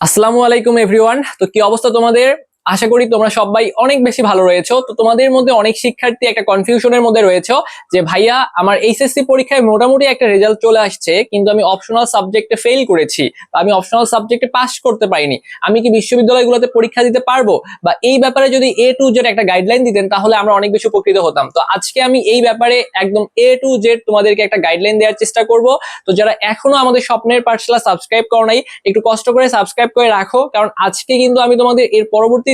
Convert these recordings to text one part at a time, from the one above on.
আসসালামু আলাইকুম এভরিওয়ান তো কি অবস্থা তোমাদের? আশা করি তোমরা সবাই অনেক বেশি ভালো রয়েছো। তো তোমাদের মধ্যে অনেক শিক্ষার্থী একটা কনফিউশনের মধ্যে রয়েছে যে, ভাইয়া, আমার এইচএসসি পরীক্ষায় মোটামুটি একটা রেজাল্ট চলে আসছে, কিন্তু আমি অপশনাল সাবজেক্টে ফেল করেছি আমি অপশনাল সাবজেক্টে পাস করতে পারিনি। আমি কি বিশ্ববিদ্যালয়গুলোতে পরীক্ষা দিতে পারব? বা এই ব্যাপারে যদি এ টু জেড একটা গাইডলাইন দিতেন, তাহলে আমরা অনেক বেশি উপকৃত হতাম। তো আজকে আমি এই ব্যাপারে একদম এ টু জেড তোমাদেরকে একটা গাইডলাইন দেওয়ার চেষ্টা করব। তো যারা এখনও আমাদের স্বপ্নের পাঠশালা সাবস্ক্রাইব করো নাই, একটু কষ্ট করে সাবস্ক্রাইব করে রাখো, কারণ আজকে কিন্তু আমি তোমাদের এর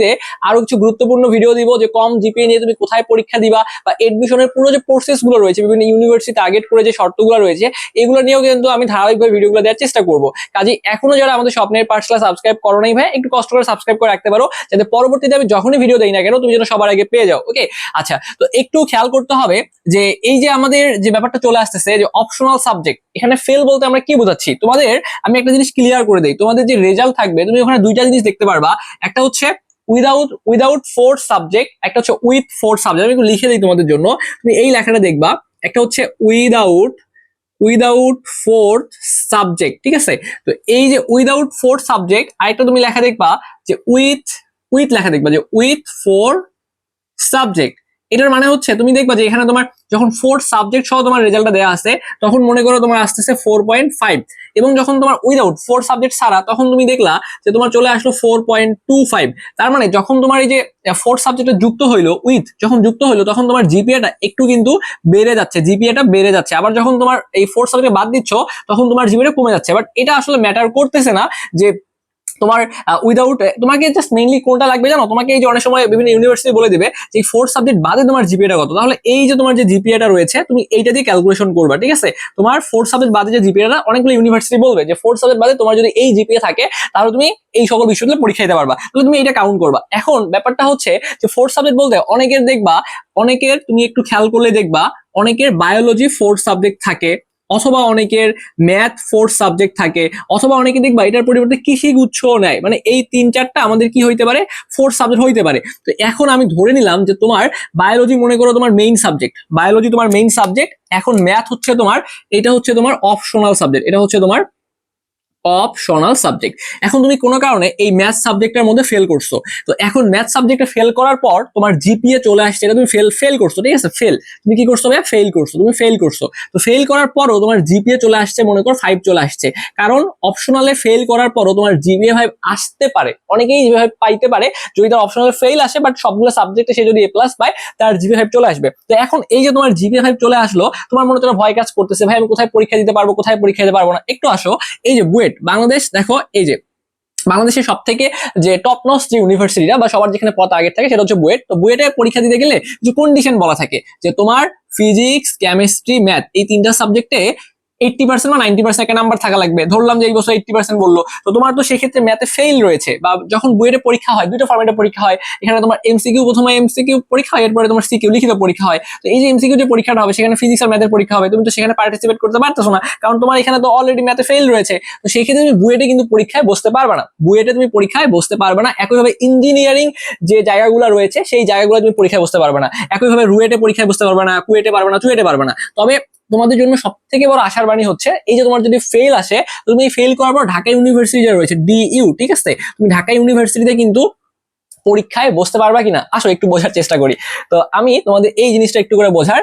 পরবর্তীতে আরও কিছু গুরুত্বপূর্ণ ভিডিও দিব যে কম জিপিএ নিয়ে তুমি কোথায় পরীক্ষা দিবা বা এডমিশনের পুরো যে প্রসেসগুলো রয়েছে, বিভিন্ন ইউনিভার্সিটি টার্গেট করে যে শর্তগুলো রয়েছে, এগুলো নিয়েও কিন্তু আমি ধারাবাহিকভাবে ভিডিওগুলো দেওয়ার চেষ্টা করব। কাজে এখনও যারা আমাদের স্বপ্নের পাঠশালা সাবস্ক্রাইব করো নাই ভাই, একটু কষ্ট করে সাবস্ক্রাইব করে রাখতে পারো, যাতে পরবর্তীতে আমি যখনই ভিডিও দেই না কেন, তুমি যেন সবার আগে পেয়ে যাও ওকে আচ্ছা তো একটু খেয়াল করতে হবে যে এই যে আমাদের যে ব্যাপারটা চলে আসতেছে যে অপশনাল সাবজেক্ট এখানে ফেল বলতে আমরা কি বোঝাচ্ছি? তোমাদের আমি একটা জিনিস ক্লিয়ার করে দিই, তোমাদের যে রেজাল্ট থাকবে, তুমি ওখানে দুইটা জিনিস দেখতে পারবা, একটা হচ্ছে উইদাউট উইদাউট ফোর সাবজেক্ট একটা হচ্ছে উইথ ফোর সাবজেক্ট আমি লিখে দিই তোমাদের জন্য। তুমি এই লেখাটা দেখবা, একটা হচ্ছে উইদাউট উইদাউট ফোর্থ সাবজেক্ট ঠিক আছে? তো এই যে উইদাউট ফোর্থ সাবজেক্ট আরেকটা তুমি লেখা দেখবা যে উইথ উইথ লেখা দেখবা যে উইথ ফোর সাবজেক্ট এটার মানে হচ্ছে, তুমি দেখবা যে এখানে তোমার যখন ফোর্থ সাবজেক্ট সহ তোমার রেজাল্টটা দেওয়া আছে, তখন মনে করো তোমার আসতেছে ফোর পয়েন্ট ফাইভ এবং যখন তোমার উইদাউট ফোর সাবজেক্ট ছাড়া, তখন তুমি দেখলা যে তোমার চলে আসলো ফোর পয়েন্ট টু ফাইভ তার মানে যখন তোমার এই যে ফোর্থ সাবজেক্টটা যুক্ত হইল উইথ যখন যুক্ত হইল, তখন তোমার জিপিএটা একটু কিন্তু বেড়ে যাচ্ছে জিপিএটা বেড়ে যাচ্ছে। আবার যখন তোমার এই ফোর্থ সাবজেক্ট বাদ দিচ্ছ, তখন তোমার জিপিএটা কমে যাচ্ছে। বাট এটা আসলে ম্যাটার করতেছে না যে তোমার উইদাউট তোমাকে জাস্ট মেইনলি কোনটা লাগবে জানো? তোমাকে এই যে অনেক সময় বিভিন্ন ইউনিভার্সিটি বলে দিবে যে এই ফোর্থ সাবজেক্ট বাদে তোমার জিপিএটা কত। তাহলে এই যে তোমার যে জিপিএটা রয়েছে, তুমি এইটা দিয়ে ক্যালকুলেশন করবা, ঠিক আছে? তোমার ফোর্থ সাবজেক্ট বাদে যে জিপিএটা অনেকগুলো ইউনিভার্সিটি বলবে যে ফোর্থ সাবজেক্ট বাদে তোমার যদি এই জিপিএ থাকে, তাহলে তুমি এই সকল বিষয়গুলো পরীক্ষা দিতে পারবা। তাহলে তুমি এটা কাউন্ট করবা। এখন ব্যাপারটা হচ্ছে যে ফোর্থ সাবজেক্ট বলতে অনেকের দেখবা, অনেকের তুমি একটু খেয়াল করলে দেখবা, অনেকের বায়োলজি ফোর্থ সাবজেক্ট থাকে। অথবা অনেকের ম্যাথ ফোর্থ সাবজেক্ট থাকে, অথবা অনেকে দেখবা এটার পরিবর্তে কৃষি গুচ্ছ নেয়। মানে এই তিন চারটা আমাদের কি হইতে পারে? ফোর্থ সাবজেক্ট হইতে পারে। তো এখন আমি ধরে নিলাম যে তোমার বায়োলজি মনে করো তোমার মেইন সাবজেক্ট বায়োলজি তোমার মেইন সাবজেক্ট এখন ম্যাথ হচ্ছে তোমার, এটা হচ্ছে তোমার অপশনাল সাবজেক্ট এটা হচ্ছে তোমার অপশনাল সাবজেক্ট এখন তুমি কোনো কারণে এই ম্যাথ সাবজেক্টের মধ্যে ফেল করছ। তো এখন ম্যাথ সাবজেক্টে ফেল করার পর তোমার জিপিএ চলে আসছে, এটা তুমি ফেল ফেল করছ, ঠিক আছে? ফেল তুমি কি করছ ভাই ফেল করছ, তুমি ফেল করছ। তো ফেল করার পরও তোমার জিপিএ চলে আসছে, মনে করো ফাইভ চলে আসছে। কারণ অপশনালে ফেল করার পরও তোমার জিপিএ ফাইভ আসতে পারে। অনেকেই জিপিএ ফাইভ পাইতে পারে, যদি তার অপশনালে ফেল আসে বাট সবগুলো সাবজেক্টে সে যদি এ প্লাস পায়, তার জিপিএ ফাইভ চলে আসবে। তো এখন এই যে তোমার জিপিএ ফাইভ চলে আসলো, তোমার মনে তোমার ভয় কাজ করতেছে, ভাই, আমি কোথায় পরীক্ষা দিতে পারব, কোথায় পরীক্ষা দিতে পারব না? একটু আসো। এই যে বুয়েট বাংলাদেশ, দেখো, এই যে, বাংলাদেশের সব থেকে যে টপ নস যে ইউনিভার্সিটিটা বা সবার যেখানে পথ আগে থাকে সেটা হচ্ছে বুয়েট। তো বুয়েটে পরীক্ষা দিতে গেলে যে কন্ডিশন বলা থাকে, যে তোমার ফিজিক্স কেমিস্ট্রি ম্যাথ এই তিনটা সাবজেক্টে এইটটি পার্সেন্ট বা নাইনটি পার্সেন্ট একটা নাম্বার থাকা লাগবে। ধরলাম যে এই বছর এইটটি পার্সেন্ট বলল। তো তোমার তো সেক্ষেত্রে ম্যাথে ফেল রয়েছে বা যখন বুয়েটে পরীক্ষা হয় দুটো ফর্মেটে পরীক্ষা হয়, এখানে তোমার এমসিকিউ প্রথমে এমসিকিউ পরীক্ষা হয়, এরপরে তোমার সিকিউ লিখিত পরীক্ষা হয়। তো এই যে এমসিকিউ যে পরীক্ষাটা হবে, সেখানে ফিজিক্স আর ম্যাথের পরীক্ষা হবে। তুমি তো সেখানে পার্টিসিপেট করতে পারতেছো না, কারণ তোমার এখানে তো অলরেডি ম্যাথে ফেল রয়েছে। তো সেই ক্ষেত্রে তুমি বুয়েটে কিন্তু পরীক্ষায় বসতে পারবে না। বুয়েটে তুমি পরীক্ষায় বসতে পারবে না। একইভাবে ইঞ্জিনিয়ারিং যে জায়গাগুলো রয়েছে, সেই জায়গাগুলো তুমি পরীক্ষায় বসতে পারবে না। একইভাবে রুয়েটে পরীক্ষায় বসতে পারবে না, কুয়েটে পারবে না চুয়েটে পারবে না। তবে তোমাদের জন্য সব থেকে বড় আশার বাণী হচ্ছে, এই যে তোমার যদি ফেল আসে, তুমি ফেল করার পর ঢাকা ইউনিভার্সিটি যে রয়েছে ডিইউ ঠিক আছে? তুমি ঢাকা ইউনিভার্সিটিতে কিন্তু পরীক্ষায় বসতে পারবা কিনা? আসো, একটু বোঝার চেষ্টা করি। তো আমি তোমাদের এই জিনিসটা একটু করে বোঝার,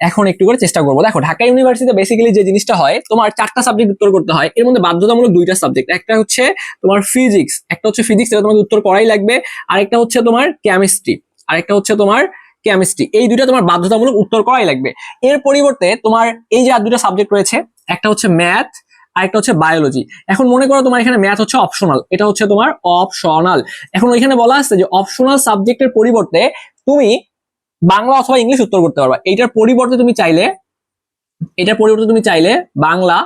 এখন একটু করে চেষ্টা করব। দেখো, ঢাকা ইউনিভার্সিটিতে বেসিক্যালি যে জিনিসটা হয়, তোমার চারটা সাবজেক্ট উত্তর করতে হয়। এর মধ্যে বাধ্যতামূলক দুইটা সাবজেক্ট একটা হচ্ছে তোমার ফিজিক্স একটা হচ্ছে ফিজিক্স এটা তোমাকে উত্তর করাই লাগবে। আরেকটা হচ্ছে তোমার কেমিস্ট্রি আরেকটা হচ্ছে তোমার কেমিস্ট্রি এই দুইটা তোমার বাধ্যতামূলক উত্তর করাই লাগবে। এর পরিবর্তে তোমার এই যে আর দুটো সাবজেক্ট রয়েছে, একটা হচ্ছে ম্যাথ আরেকটা হচ্ছে বায়োলজি এখন মনে করো তোমার এখানে ম্যাথ হচ্ছে অপশনাল এটা হচ্ছে তোমার অপশনাল এখন ওইখানে বলা আছে যে অপশনাল সাবজেক্টের পরিবর্তে তুমি বাংলা অথবা ইংলিশ উত্তর করতে পারবা। এইটার পরিবর্তে তুমি চাইলে এটার পরিবর্তে তুমি চাইলে বাংলা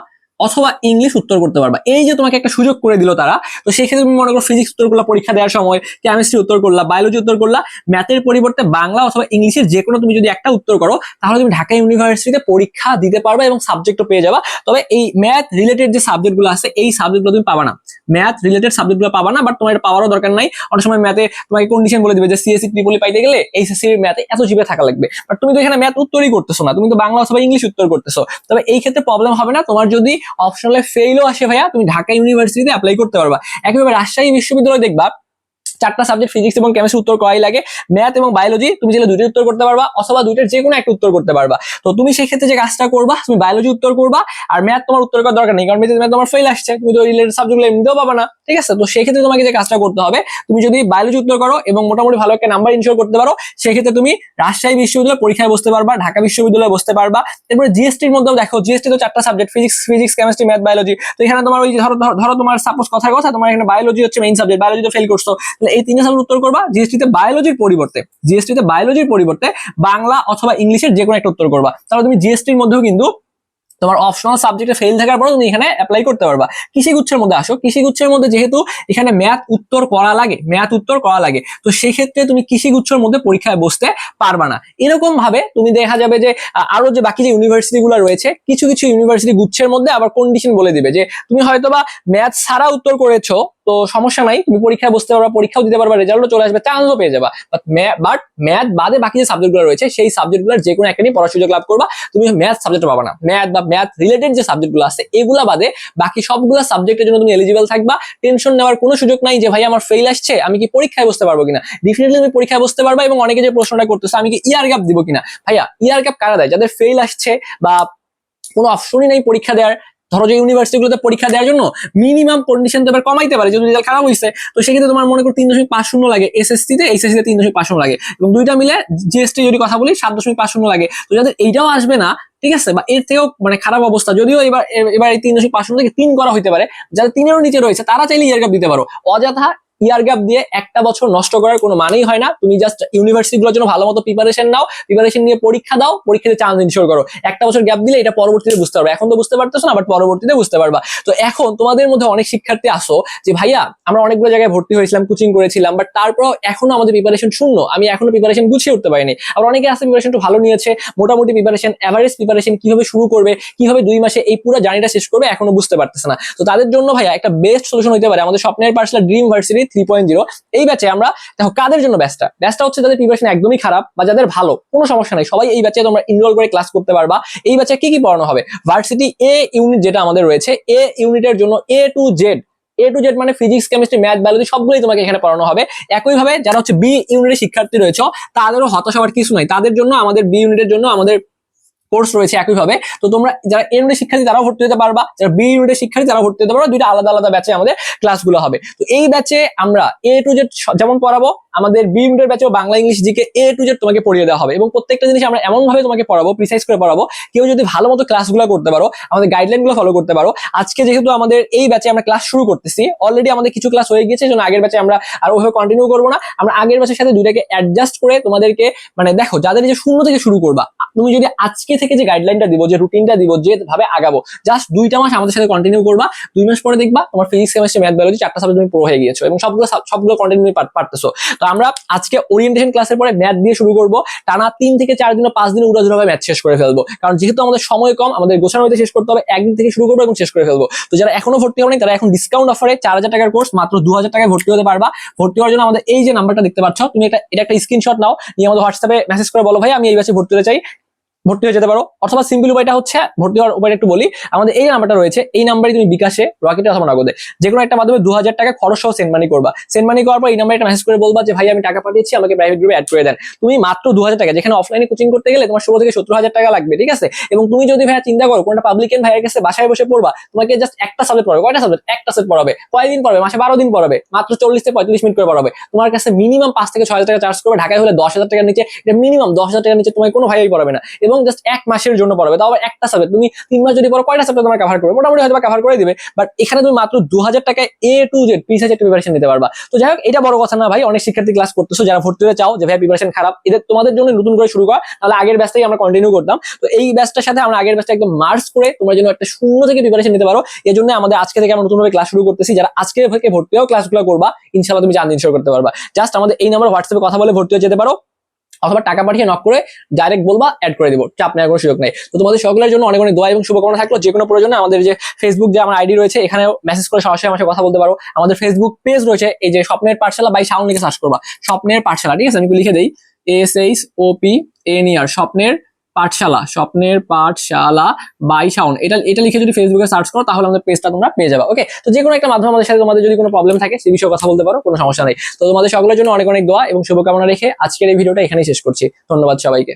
অথবা ইংলিশ উত্তর করতে পারবা। এই যে তোমাকে একটা সুযোগ করে দিল তারা, তো সেক্ষেত্রে তুমি মনে করো ফিজিক্স উত্তর করলা পরীক্ষা দেওয়ার সময় কেমিস্ট্রি উত্তর করলা বায়োলজি উত্তর করলা ম্যাথের পরিবর্তে বাংলা অথবা ইংলিশের যে কোনো তুমি যদি একটা উত্তর করো, তাহলে তুমি ঢাকা ইউনিভার্সিটিতে পরীক্ষা দিতে পারবে এবং সাবজেক্টও পেয়ে যাবা। তবে এই ম্যাথ রিলেটেড যে সাবজেক্টগুলো আছে, এই সাবজেক্টগুলো তুমি পাবা না। ম্যাথ রিলেটেড সাবজেক্টগুলো পাবা না বাট তোমার এটা পাওয়ারও দরকার নাই। অনেক সময় ম্যাথে তোমাকে কন্ডিশন বলে দিবে যে সিএসসি ট্রিপলি পাইতে গেলে এই এইচএসসি ম্যাথে এত জিপে থাকা লাগবে। বাট তুমি তো এখানে ম্যাথ উত্তরই করতেছো না, তুমি তো বাংলা অথবা ইংলিশ উত্তর করতেছো। তবে এই ক্ষেত্রে প্রবলেম হবে না, তোমার যদি অপশনালে ফেইলও আসে ভাইয়া। তুমি ঢাকা ইউনিভার্সিটিতে অ্যাপ্লাই করতে পারবা। একেবারে রাজশাহী বিশ্ববিদ্যালয় দেখবা চারটা সাবজেক্ট ফিজিক্স এবং কেমিস্ট্রি উত্তর করাই লাগে। ম্যাথ এবং বায়োলজি তুমি চাইলে দুইটার উত্তর করতে পারবা, অথবা দুইটার যে কোনো একটা উত্তর করতে পারবা। তো তুমি সেই ক্ষেত্রে যে কাজটা করবা, তুমি বায়োলজি উত্তর করবা, আর ম্যাথ তোমার উত্তর করার দরকার নেই, কারণ ম্যাথ তোমার ফেল আসছে, তুমি তো রিলেটেড সাবজেক্টগুলো এমনিতেও পাবা না, ঠিক আছে? তো সেই ক্ষেত্রে তোমাকে যে কাজটা করতে হবে, তুমি যদি বায়োলজি উত্তর করো এবং মোটামুটি ভালো একটা নাম্বার ইনশোর করতে পারো, সেক্ষেত্রে তুমি রাজশাহী বিশ্ববিদ্যালয় পরীক্ষায় বসতে পারবা, ঢাকা বিশ্ববিদ্যালয়ে বসতে পারবা। এরপরে জিএসটির মধ্যেও দেখো জিএসটি তো চারটা subject physics physics chemistry math biology তো এখানে তোমার ওই ধরো, ধরো- তোমার সাপোজ কথার কথা, তোমার এখানে বায়োলজি হচ্ছে মেইন সাবজেক্ট বায়োলজি তো ফেল করছ। এই তিনটা সাবজেক্ট উত্তর করবা জিএসটিতে বায়োলজির পরিবর্তে জিএসটিতে বায়োলজির পরিবর্তে বাংলা অথবা ইংলিশের যে কোনো একটা উত্তর করবা। তাহলে তুমি জিএসটির মধ্যেও কিন্তু তোমার অপশনাল সাবজেক্টে ফেল থাকার পরে তুমি এখানে অ্যাপ্লাই করতে পারবা। কৃষি গুচ্ছের মধ্যে আসো, কৃষি গুচ্ছের মধ্যে যেহেতু এখানে ম্যাথ উত্তর করা লাগে ম্যাথ উত্তর করা লাগে, তো সেই ক্ষেত্রে তুমি কৃষি গুচ্ছের মধ্যে পরীক্ষায় বসতে পারবা না। এরকম ভাবে তুমি দেখা যাবে যে আরও যে বাকি যে ইউনিভার্সিটি গুলো রয়েছে, কিছু কিছু ইউনিভার্সিটি গুচ্ছের মধ্যে আবার কন্ডিশন বলে দিবে যে, তুমি হয়তোবা ম্যাথ ছাড়া উত্তর করেছ তো সমস্যা নাই, তুমি পরীক্ষায় বসতে পারবা, পরীক্ষাও দিতে পারবা রেজাল্টও চলে আসবে চান্সও পেয়ে যাবা। বাট বাট ম্যাথ বাদে বাকি যে সাবজেক্টগুলো রয়েছে, সেই সাবজেক্টগুলোর যে কোনো একটা নিয়ে পড়ার সুযোগ লাভ করবা। তুমি ম্যাথ সাবজেক্ট পাবা না। ম্যাথ বা ম্যাথ রিলেটেড যে সাবজেক্টগুলো আছে, এগুলা বাদে বাকি সবগুলো সাবজেক্টের জন্য তুমি এলিজিবল থাকবা। টেনশন নেওয়ার কোনো সুযোগ নাই যে, ভাই, আমার ফেল আসছে, আমি কি পরীক্ষায় বসতে পারব কিনা? ডেফিনেটলি তুমি পরীক্ষায় বসতে পারবা এবং অনেকে যে প্রশ্নটা করতেছে, আমি কি ইয়ার গ্যাপ দিব কিনা? ভাইয়া ইয়ার গ্যাপ কারা দেয়? যাদের ফেল আসছে বা কোনো অপশনই নেই পরীক্ষা দেওয়ার ধরো যে ইউনিভার্সিটিগুলোতে পরীক্ষা দেওয়ার জন্য মিনিমাম কন্ডিশন তো এবার কমাইতে পারে যদি রেজাল্ট খারাপ হয়েছে তো সেক্ষেত্রে তোমার মনে করো তিন দশমিক পাঁচ শূন্য লাগে এসএসসি তে এইচএসসি তে তিন দশমিক পাঁচ শূন্য লাগে। এবং দুইটা মিলে জিএসটি যদি কথা বলি, সাত দশমিক পাঁচ শূন্য লাগে। তো যাদের এইটাও আসবে না, ঠিক আছে? বা এর থেকেও মানে খারাপ অবস্থা। যদিও এবার এবার এই তিন দশমিক পাঁচ শূন্য থেকে তিন করা হইতে পারে যারা তিনেরও নিচে রয়েছে, তারা চাইলে ইয়ার গ্যাপ দিতে পারো। অযথা ইয়ার গ্যাপ দিয়ে একটা বছর নষ্ট করার কোনো মানেই হয় না। তুমি জাস্ট ইউনিভার্সিটিগুলোর জন্য ভালো মতো প্রিপারেশন নাও প্রিপারেশন নিয়ে পরীক্ষা দাও, পরীক্ষাতে চান্স ইনশোর করো। একটা বছর গ্যাপ দিলে এটা পরবর্তীতে বুঝতে পারবে। এখন তো বুঝতে পারতেছো না বাট পরবর্তীতে বুঝতে পারবা। তো এখন তোমাদের মধ্যে অনেক শিক্ষার্থী আসো যে, ভাইয়া, আমরা অনেকগুলো জায়গায় ভর্তি হয়েছিলাম কোচিং করেছিলাম বাট তারপর এখনও আমাদের প্রিপারেশন শূন্য। আমি এখনও প্রিপারেশন গুছিয়ে উঠতে পারিনি। আবার অনেকে আছে প্রিপারেশন একটু ভালো নিয়েছে, মোটামুটি প্রিপারেশন এভারেজ প্রিপারেশন কীভাবে শুরু করবে, কীভাবে দুই মাসে এই পুরো জার্নিটা শেষ করবে, এখনও বুঝতে পারতেছে না। তো তাদের জন্য ভাইয়া একটা বেস্ট সলিউশন হতে পারে। আমাদের স্বপ্নের parcel dream varsity three point zero এই ব্যাচে আমরা, দেখো, কাদের জন্য ব্যাচটা ব্যাচটা হচ্ছে যাদের প্রিপারেশন একদমই খারাপ বা যাদের ভালো, কোনো সমস্যা নাই। সবাই এই ব্যাচে তোমরা ইনরোল করে ক্লাস করতে পারবা। এই ব্যাচে কি কি পড়ানো হবে? ভার্সিটি এ ইউনিট যেটা আমাদের রয়েছে এ ইউনিটের জন্য A to Z A to Z মানে ফিজিক্স কেমিস্ট্রি ম্যাথ বায়োলজি সবগুলোই তোমাকে এখানে পড়ানো হবে। একইভাবে যারা হচ্ছে বি ইউনিটের শিক্ষার্থী রয়েছে, তাদেরও হতাশ হওয়ার কিছু নাই। তাদের জন্য, আমাদের বি ইউনিটের জন্য আমাদের কোর্স রয়েছে একইভাবে। তো তোমরা যারা এ ইউনিটের শিক্ষার্থী, তারাও ভর্তি হতে পারবা। যারা বি ইউনিটের শিক্ষার্থী, তারাও ভর্তি হতে পারবা। দুইটা আলাদা আলাদা ব্যাচে আমাদের ক্লাসগুলো হবে। তো এই ব্যাচে আমরা এ টু জেড যেমন পড়াবো, আমাদের বি ইউনিটের ব্যাচেও Bangla, English GK A to Z তোমাকে পড়িয়ে দেওয়া হবে। এবং প্রত্যেকটা জিনিস আমরা এমন ভাবে তোমাকে পড়াবো প্রিসাইজ করে পড়াবো। কেউ যদি ভালো মতো ক্লাসগুলো করতে পারো, আমাদের গাইডলাইনগুলো ফলো করতে পারো। আজকে যেহেতু আমাদের এই ব্যাচে আমরা ক্লাস শুরু করতেছি অলরেডি আমাদের কিছু ক্লাস হয়ে গিয়েছে জন্য আগের ব্যাচে আমরা আর ওইভাবে কন্টিনিউ করব না। আমরা আগের ব্যাচের সাথে দুইটাকে অ্যাডজাস্ট করে তোমাদেরকে মানে দেখো, যাদের যে শূন্য থেকে শুরু করবা, তুমি যদি আজকে থেকে যে গাইডলাইনটা দিব, যে রুটিনটা দিব, যে ভাবে আগাবো জাস্ট দুইটা মাস আমাদের সাথে কন্টিনিউ করবা, দুই মাস পরে দেখবা তোমার ফিজিক্স কেমিস্ট্রি ম্যাথ বায়োলজি চারটা সাবজেক্ট তুমি পুরো হয়ে গিয়েছো এবং সবগুলো সবগুলো কন্টিনিউ পারতেছো। তো আমরা আজকে ওরিয়েন্টেশন ক্লাসের পরে ম্যাথ দিয়ে শুরু করব, টানা তিন থেকে চার দিন পাঁচ দিন উড়াজুড়াভাবে ম্যাথ শেষ করে ফেলব। কারণ যেহেতু আমাদের সময় কম, আমাদের গোছানো হইতে শেষ করতে হবে, একদিন থেকে শুরু করব এবং শেষ করে ফেলব। তো যারা এখনও ভর্তি হয়নি তারা এখন ডিসকাউন্ট অফারে চার হাজার টাকার কোর্স মাত্র দু হাজার টাকায় ভর্তি হতে পারবা। ভর্তি হওয়ার জন্য আমাদের এই যে নাম্বারটা দেখতে পাচ্ছ, তুমি এটা এটা একটা স্ক্রিনশট নাও, নিয়ে আমাদের হোয়াটসঅ্যাপে মেসেজ করে বলো, ভাই, আমি এই ব্যাচে ভর্তি হতে চাই। ভর্তি হয়ে যেতে পারো। অথবা সিম্পল উপায়টা হচ্ছে, ভর্তি হওয়ার উপায়টা একটু বলি। আমাদের এই নাম্বারটা রয়েছে, এই নাম্বারে তুমি বিকাশে রকেটে অথবা নগদে যে কোনো একটা মাধ্যমে দু হাজার টাকা খরচ সহ সেন্ড মানি করবা। সেন্ড মানি করার পর এই নাম্বারে একটা মেসেজ করে বলবা যে, ভাই, আমি টাকা পাঠিয়েছি, আমাকে প্রাইভেট গ্রুপে অ্যাড করে দেন। তুমি মাত্র দু হাজার টাকা, যেখানে অফলাইনে কোচিং করতে গেলে তোমার ষোলো থেকে সত্তর হাজার টাকা লাগবে, ঠিক আছে? এবং তুমি যদি ভাইয়া চিন্তা করো, কোনটা পাবলিকেন ভাইয়ের কাছে বাসায় বসে পড়বা, তোমাকে জাস্ট একটা সাবজেক্ট পড়াবে। কয়টা সাবজেক্ট একটা সাবজেক্ট পড়াবে। কয়দিন পড়াবে? মাসে বারো দিন পড়াবে। মাত্র চল্লিশ থেকে পঁয়তাল্লিশ মিনিট করে পড়াবে। তোমার কাছে মিনিমাম পাঁচ থেকে ছয় হাজার টাকা চার্জ করবে। ঢাকায় হলে দশ হাজার টাকার নিচে, এটা মিনিমাম দশ হাজার টাকার নিচে তোমার কোনো ভাইয়াই পড়াবে না। এবং জাস্ট এক মাসের জন্য পড়াবে। তাও আবার একটা সাবজেক্ট তুমি তিন মাস যদি পড়ো, কয়টা সাবজেক্ট তোমার কভার করবে? মোটামুটি হয়তো কভার করে দিবে। বাট এখানে তুমি মাত্র দু হাজার টাকায় A to Z piece preparation নিতে পারবা। তো যাই হোক, এটা বড় কথা না ভাই। অনেক শিক্ষার্থী ক্লাস করতেছো, যারা ভর্তি হতে চাও যে, ভাই প্রিপারেশন খারাপ। এদের তোমাদের জন্য নতুন করে শুরু করা। তাহলে আগের ব্যাচটাই আমরা কন্টিনিউ করতাম। তো এই ব্যাচটার সাথে আমরা আগের ব্যাচটা একদম মার্চ করে তোমরা যেন একটা শূন্য থেকে প্রিপারেশন নিতে পারো। এই জন্য আমাদের আজকে থেকে আমরা নতুনভাবে ক্লাস শুরু করতেছি। যারা আজকে থেকে ভর্তি হও ক্লাসগুলো করবা ইনশাল্লাহ তুমি চার দিন শুরু করতে পারবা। জাস্ট আমাদের এই নাম্বার হোয়াটসঅ্যাপে কথা বলে ভর্তি হয়ে যেতে পারো। অথবা টাকা পাঠিয়ে নক করে ডাইরেক্ট বলবা অ্যাড করে দেবো। চাপ নেওয়ার কোনো সুযোগ নেই। তো তোমাদের সকলের জন্য অনেক অনেক দোয়া এবং শুভকামনা থাকল। যে কোনো প্রয়োজনে আমাদের যে ফেসবুক যে আমার আইডি রয়েছে এখানে মেসেজ করে সরাসরি আমার সাথে কথা বলতে পারো। আমাদের ফেসবুক পেজ রয়েছে, এই যে স্বপ্নের পাঠশালা বাই সাউন্ড লিখে সার্চ করবা। স্বপ্নের পাঠশালা, ঠিক আছে? আমি লিখে দেই। S H O P N ইয়ার স্বপ্নের পাঠশালা, স্বপ্নের পাঠশালা বাই সাউন্ড এটা এটা লিখে যদি ফেসবুকে সার্চ করো, তাহলে আমাদের পেজটা তোমরা পেয়ে যাবে ওকে তো যে কোনো একটা মাধ্যম আমাদের সাথে তোমাদের যদি কোনো প্রবলেম থাকে, সে বিষয়ে কথা বলতে পারো, কোনো সমস্যা নেই। তো তোমাদের সকলের জন্য অনেক অনেক দোয়া এবং শুভকামনা রেখে আজকের এই ভিডিওটা এখানেই শেষ করছি। ধন্যবাদ সবাইকে।